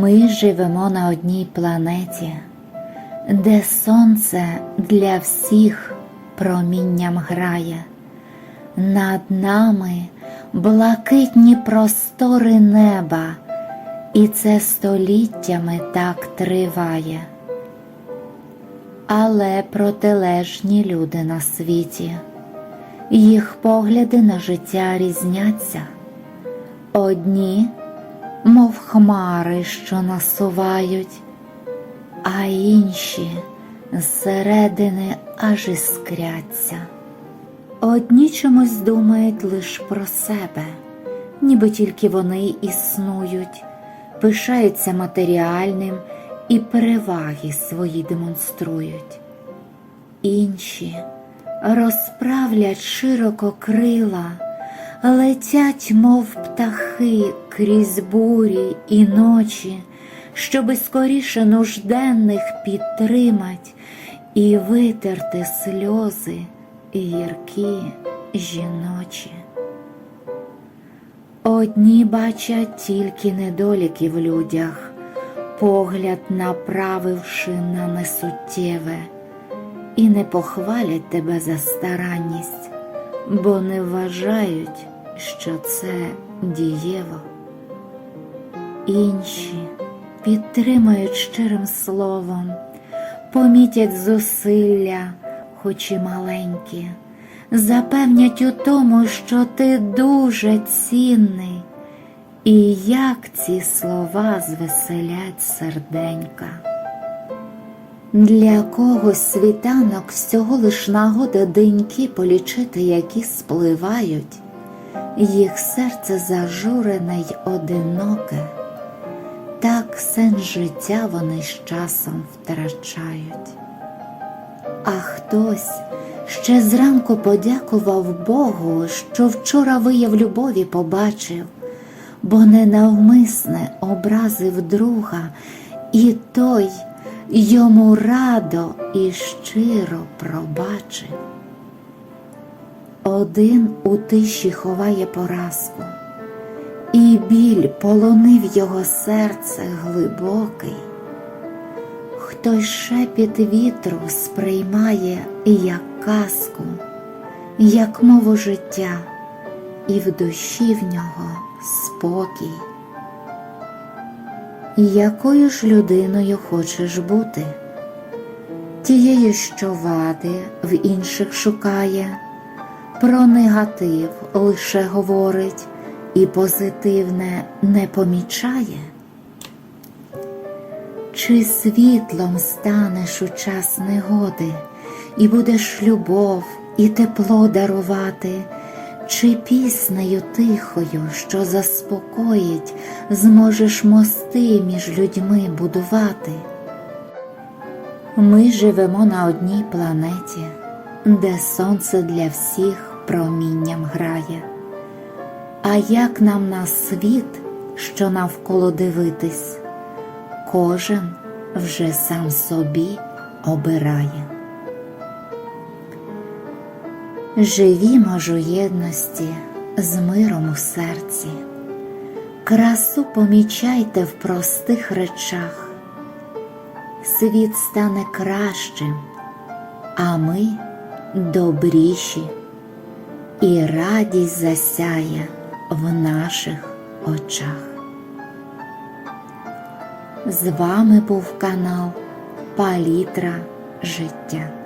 Ми живемо на одній планеті, де сонце для всіх промінням грає, над нами блакитні простори неба, і це століттями так триває. Але протилежні люди на світі, їх погляди на життя різняться. Одні, мов хмари, що насувають, а інші зсередини аж іскряться. Одні чомусь думають лиш про себе, ніби тільки вони існують, пишаються матеріальним і переваги свої демонструють. Інші розправлять широко крила, летять, мов птахи крізь бурі і ночі, щоби скоріше нужденних підтримать і витерти сльози гіркі жіночі. Одні бачать тільки недоліки в людях, погляд направивши на несуттєве, і не похвалять тебе за старанність, бо не вважають, що це дієво. Інші підтримають щирим словом, помітять зусилля, хоч і маленькі, запевнять у тому, що ти дуже цінний, і як ці слова звеселять серденька. Для когось світанок всього лиш нагода деньки полічити, які спливають, їх серце зажурене й одиноке, так сенс життя вони з часом втрачають. А хтось ще зранку подякував Богу, що вчора вияв любові побачив, бо ненавмисне образив друга, і той йому радо і щиро пробачив. Один у тиші ховає поразку, і біль полонив його серце глибокий. Хтось шепіт вітру сприймає як казку, як мову життя, і в душі в нього спокій. Якою ж людиною хочеш бути? Тією, що вади в інших шукає, про негатив лише говорить і позитивне не помічає? Чи світлом станеш у час негоди, і будеш любов і тепло дарувати, чи піснею тихою, що заспокоїть, зможеш мости між людьми будувати? Ми живемо на одній планеті, де сонце для всіх промінням грає. А як нам на світ, що навколо дивитись? кожен вже сам собі обирає. Живімо ж у єдності з миром у серці, красу помічайте в простих речах, світ стане кращим, а ми добріші, і радість засяє в наших очах. З вами був канал Палітра життя.